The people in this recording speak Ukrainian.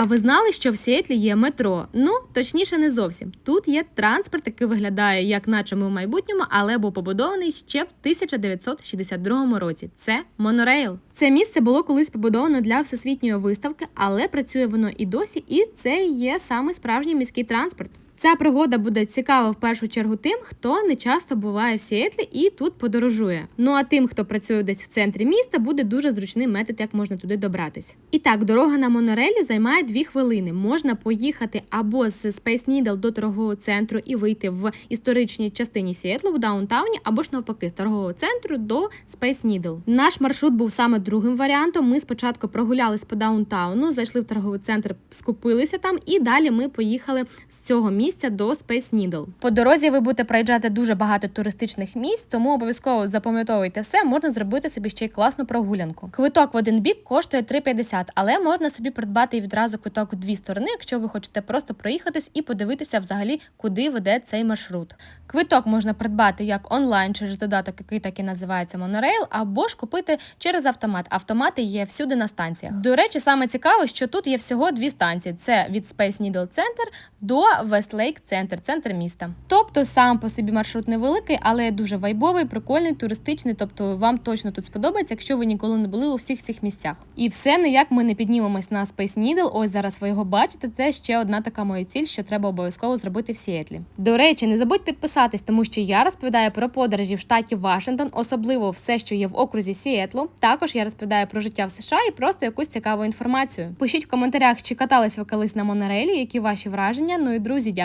А ви знали, що в Сіетлі є метро? Ну, точніше, не зовсім. Тут є транспорт, який виглядає як наче ми в майбутньому, але був побудований ще в 1962 році. Це монорейл. Це місце було колись побудовано для всесвітньої виставки, але працює воно і досі, і це є саме справжній міський транспорт. Ця пригода буде цікава в першу чергу тим, хто не часто буває в Сіетлі і тут подорожує. Ну а тим, хто працює десь в центрі міста, буде дуже зручний метод, як можна туди добратись. І так, дорога на монорелі займає 2 хвилини. Можна поїхати або з Space Needle до торгового центру і вийти в історичній частині Сіетлу в даунтауні, або ж навпаки з торгового центру до Space Needle. Наш маршрут був саме другим варіантом. Ми спочатку прогулялись по даунтауну, зайшли в торговий центр, скупилися там, і далі ми поїхали з цього місця до Space Needle. По дорозі ви будете проїжджати дуже багато туристичних місць, тому обов'язково запам'ятовуйте все, можна зробити собі ще й класну прогулянку. Квиток в один бік коштує 3,50, але можна собі придбати і відразу квиток в дві сторони, якщо ви хочете просто проїхатись і подивитися взагалі, куди веде цей маршрут. Квиток можна придбати як онлайн через додаток, який так і називається Monorail, або ж купити через автомат. Автомати є всюди на станціях. До речі, саме цікаво, що тут є всього дві станції: це від Space Needle Center до Westlake Center, центр міста. Тобто сам по собі маршрут невеликий, але дуже вайбовий, прикольний, туристичний. Тобто вам точно тут сподобається, якщо ви ніколи не були у всіх цих місцях. І все ніяк ми не піднімемось на Space Needle. Ось зараз ви його бачите. Це ще одна така моя ціль, що треба обов'язково зробити в Сіетлі. До речі, не забудь підписатись, тому що я розповідаю про подорожі в штаті Вашингтон, особливо все, що є в окрузі Сіетлу. Також я розповідаю про життя в США і просто якусь цікаву інформацію. Пишіть в коментарях, чи катались ви колись на монорелі, які ваші враження. Ну і друзі,